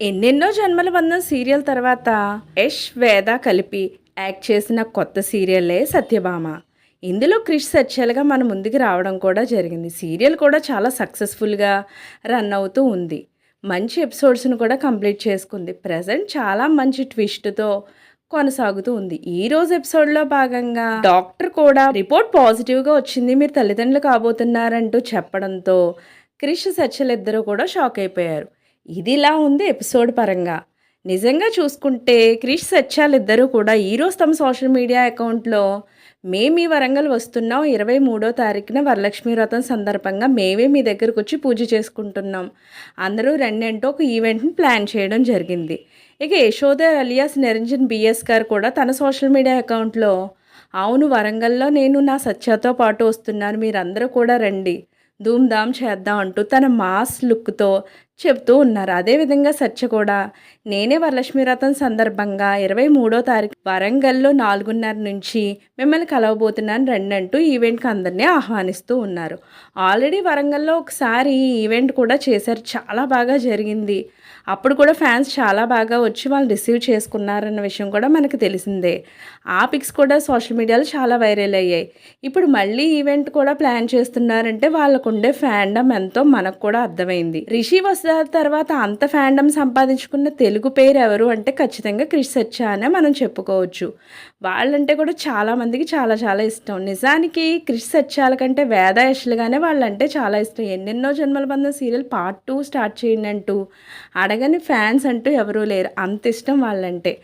ఎన్నెన్నో జన్మల బంధం సీరియల్ తర్వాత యష్ వేద కలిపి యాక్ట్ చేసిన కొత్త సీరియల్లే సత్యభామ. ఇందులో క్రిష్ సత్యాలుగా మన ముందుకు రావడం కూడా జరిగింది. సీరియల్ కూడా చాలా సక్సెస్ఫుల్గా రన్ అవుతూ ఉంది. మంచి ఎపిసోడ్స్ను కూడా కంప్లీట్ చేసుకుంది. ప్రజెంట్ చాలా మంచి ట్విస్ట్తో కొనసాగుతూ ఉంది. ఈ రోజు ఎపిసోడ్లో భాగంగా డాక్టర్ కూడా రిపోర్ట్ పాజిటివ్గా వచ్చింది. మీరు తల్లిదండ్రులు కాబోతున్నారంటూ చెప్పడంతో క్రిష్ సత్యలు ఇద్దరు కూడా షాక్ అయిపోయారు. ఇది ఇలా ఉంది ఎపిసోడ్ పరంగా. నిజంగా చూసుకుంటే క్రిష్ సత్యాలిద్దరూ కూడా ఈరోజు తమ సోషల్ మీడియా అకౌంట్లో మేము ఈ వరంగల్ వస్తున్నాం ఇరవై మూడో తారీఖున వరలక్ష్మి వ్రతం సందర్భంగా మేమే మీ దగ్గరకు వచ్చి పూజ చేసుకుంటున్నాం. అందరూ రెండింటో ఒక ఈవెంట్ని ప్లాన్ చేయడం జరిగింది. ఇక యశోద అలియాస్ నిరంజన్ బిఎస్ గారు కూడా తన సోషల్ మీడియా అకౌంట్లో అవును వరంగల్లో నేను నా సత్యతో పాటు వస్తున్నాను మీరందరూ కూడా రండి ధూమ్ధామ్ చేద్దాం అంటూ తన మాస్ లుక్తో చెప్తూ ఉన్నారు. అదేవిధంగా సత్య కూడా నేనే వరలక్ష్మి సందర్భంగా ఇరవై మూడో తారీఖు వరంగల్లో నాలుగున్నర నుంచి మిమ్మల్ని కలవబోతున్నాను రండి అంటూ ఈవెంట్కి అందరినీ ఆహ్వానిస్తూ ఉన్నారు. ఆల్రెడీ వరంగల్లో ఒకసారి ఈవెంట్ కూడా చేశారు. చాలా బాగా జరిగింది. అప్పుడు కూడా ఫ్యాన్స్ చాలా బాగా వచ్చి వాళ్ళు రిసీవ్ చేసుకున్నారన్న విషయం కూడా మనకు తెలిసిందే. ఆ పిక్స్ కూడా సోషల్ మీడియాలో చాలా వైరల్ అయ్యాయి. ఇప్పుడు మళ్ళీ ఈవెంట్ కూడా ప్లాన్ చేస్తున్నారంటే వాళ్ళకు ఉండే ఫ్యాండమ్ ఎంతో మనకు కూడా అర్థమైంది. రిషి వస్తారు తర్వాత అంత ఫ్యాండమ్ సంపాదించుకున్న తెలుగు పేరు ఎవరు అంటే ఖచ్చితంగా క్రిష్ సచ్చా అనే మనం చెప్పుకోవచ్చు. వాళ్ళంటే కూడా చాలామందికి చాలా చాలా ఇష్టం. నిజానికి క్రిష్ సత్యాల కంటే వేద యశలుగానే వాళ్ళంటే చాలా ఇష్టం. ఎన్నెన్నో జన్మల బంధం సీరియల్ పార్ట్ టూ స్టార్ట్ చేయండి అంటూ అడగని ఫ్యాన్స్ అంటూ ఎవరూ లేరు. అంత ఇష్టం వాళ్ళంటే.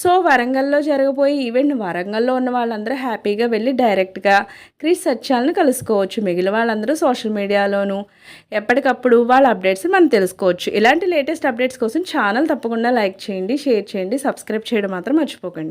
సో వరంగల్లో జరగబోయే ఈవెంట్ వరంగల్లో ఉన్న వాళ్ళందరూ హ్యాపీగా వెళ్ళి డైరెక్ట్గా క్రిష్ సత్యాలను కలుసుకోవచ్చు. మిగిలిన వాళ్ళందరూ సోషల్ మీడియాలోనూ ఎప్పటికప్పుడు వాళ్ళ అప్డేట్స్ మనం తెలుసుకోవచ్చు. ఇలాంటి లేటెస్ట్ అప్డేట్స్ కోసం ఛానల్ తప్పకుండా లైక్ చేయండి షేర్ చేయండి సబ్స్క్రైబ్ చేయడం మాత్రం మర్చిపోకండి.